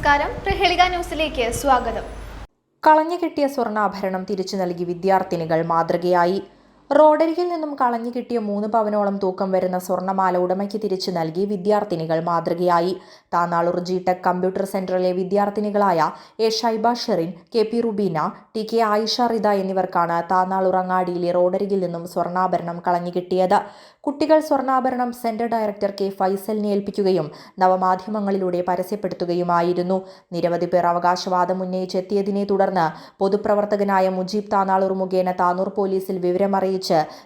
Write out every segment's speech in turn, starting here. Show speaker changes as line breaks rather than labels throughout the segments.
നമസ്കാരം. പ്രഹേളിക ന്യൂസിലേക്ക് സ്വാഗതം.
കളഞ്ഞു കിട്ടിയ സ്വർണാഭരണം തിരിച്ചു നൽകി വിദ്യാർത്ഥിനികൾ മാതൃകയായി. റോഡരികിൽ നിന്നും കളഞ്ഞു കിട്ടിയ മൂന്ന് പവനോളം തൂക്കം വരുന്ന സ്വർണമാല ഉടമയ്ക്ക് തിരിച്ചു നൽകി വിദ്യാർത്ഥിനികൾ മാതൃകയായി. താനാളൂർ ജി ടെക് കമ്പ്യൂട്ടർ സെന്ററിലെ വിദ്യാർത്ഥിനികളായ A Shaiba Sherin K P Rubeena T K Ayisha Rida എന്നിവർക്കാണ് താനാളൂർ അങ്ങാടിയിലെ റോഡരികിൽ നിന്നും സ്വർണാഭരണം കളഞ്ഞു കിട്ടിയത്. കുട്ടികൾ സ്വർണാഭരണം സെന്റർ ഡയറക്ടർ കെ ഫൈസലിനെ ഏൽപ്പിക്കുകയും നവമാധ്യമങ്ങളിലൂടെ പരസ്യപ്പെടുത്തുകയുമായിരുന്നു. നിരവധി പേർ അവകാശവാദം ഉന്നയിച്ചെത്തിയതിനെ തുടർന്ന് പൊതുപ്രവർത്തകനായ മുജീബ് താനാളൂർ മുഖേന താനൂർ പോലീസിൽ വിവരമറിയിച്ച്.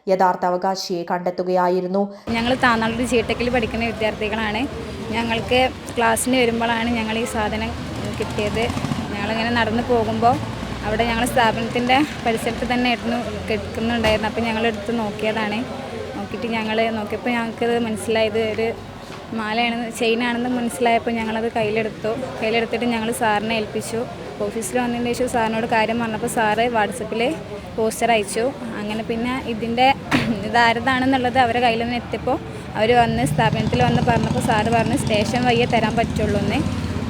യഥാർത്ഥ അവകാശിയെ കണ്ടെത്തുകയായിരുന്നു.
ഞങ്ങൾ താന്നാളൂർ ജി പഠിക്കുന്ന വിദ്യാർത്ഥികളാണ്. ഞങ്ങൾക്ക് ക്ലാസ്സിന് വരുമ്പോഴാണ് ഞങ്ങൾ ഈ സാധനം കിട്ടിയത്. ഞങ്ങളിങ്ങനെ നടന്നു പോകുമ്പോൾ അവിടെ ഞങ്ങൾ സ്ഥാപനത്തിന്റെ പരിസരത്ത് തന്നെ ആയിരുന്നു കിടക്കുന്നുണ്ടായിരുന്നു. അപ്പോൾ ഞങ്ങളെടുത്ത് നോക്കിയതാണ്. നോക്കിയിട്ട് ഞങ്ങൾ നോക്കിയപ്പോൾ ഞങ്ങൾക്കത് മനസ്സിലായത് ഒരു മാലയാണെന്ന് ചെയിനാണെന്ന് മനസ്സിലായപ്പോൾ ഞങ്ങളത് കയ്യിലെടുത്തു. കയ്യിലെടുത്തിട്ട് ഞങ്ങൾ സാറിനെ ഏൽപ്പിച്ചു. ഓഫീസിൽ വന്നതിന് ശേഷം സാറിനോട് കാര്യം പറഞ്ഞപ്പോൾ സാറ് വാട്സപ്പിൽ പോസ്റ്റർ അയച്ചു. അങ്ങനെ പിന്നെ ഇതിന്റെ ഇതാരതാണെന്നുള്ളത് അവരെ കയ്യിൽ നിന്ന് എത്തിയപ്പോൾ അവർ വന്ന് സ്ഥാപനത്തിൽ വന്ന് പറഞ്ഞപ്പോൾ സാറ് പറഞ്ഞ് സ്റ്റേഷൻ വയ്യേ തരാൻ പറ്റുള്ളൂ എന്ന്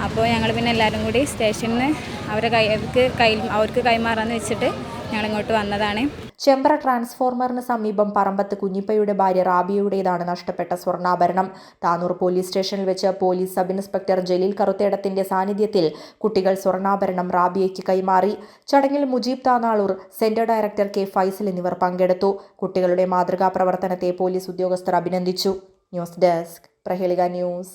അപ്പോൾ ഞങ്ങൾ പിന്നെ എല്ലാവരും കൂടി സ്റ്റേഷനിൽ നിന്ന് അവരെ കൈ അവർക്ക് കൈ അവർക്ക് കൈമാറാന്ന് വെച്ചിട്ട് ഞങ്ങൾ ഇങ്ങോട്ട് വന്നതാണ്.
ചെമ്പ്ര ട്രാൻസ്ഫോർമറിന് സമീപം പറമ്പത്ത് കുഞ്ഞിപ്പയുടെ ഭാര്യ റാബിയുടേതാണ് നഷ്ടപ്പെട്ട സ്വർണാഭരണം. താനൂർ പോലീസ് സ്റ്റേഷനിൽ വെച്ച് പോലീസ് സബ് ഇൻസ്പെക്ടർ ജലീൽ കറുത്തേടത്തിന്റെ സാന്നിധ്യത്തിൽ കുട്ടികൾ സ്വർണാഭരണം റാബിയയ്ക്ക് കൈമാറി. ചടങ്ങിൽ Mujeeb Thanalur centre director K Faisal എന്നിവർ പങ്കെടുത്തു. കുട്ടികളുടെ മാതൃകാ പ്രവർത്തനത്തെ പോലീസ് ഉദ്യോഗസ്ഥർ അഭിനന്ദിച്ചു. News desk Prahelika news.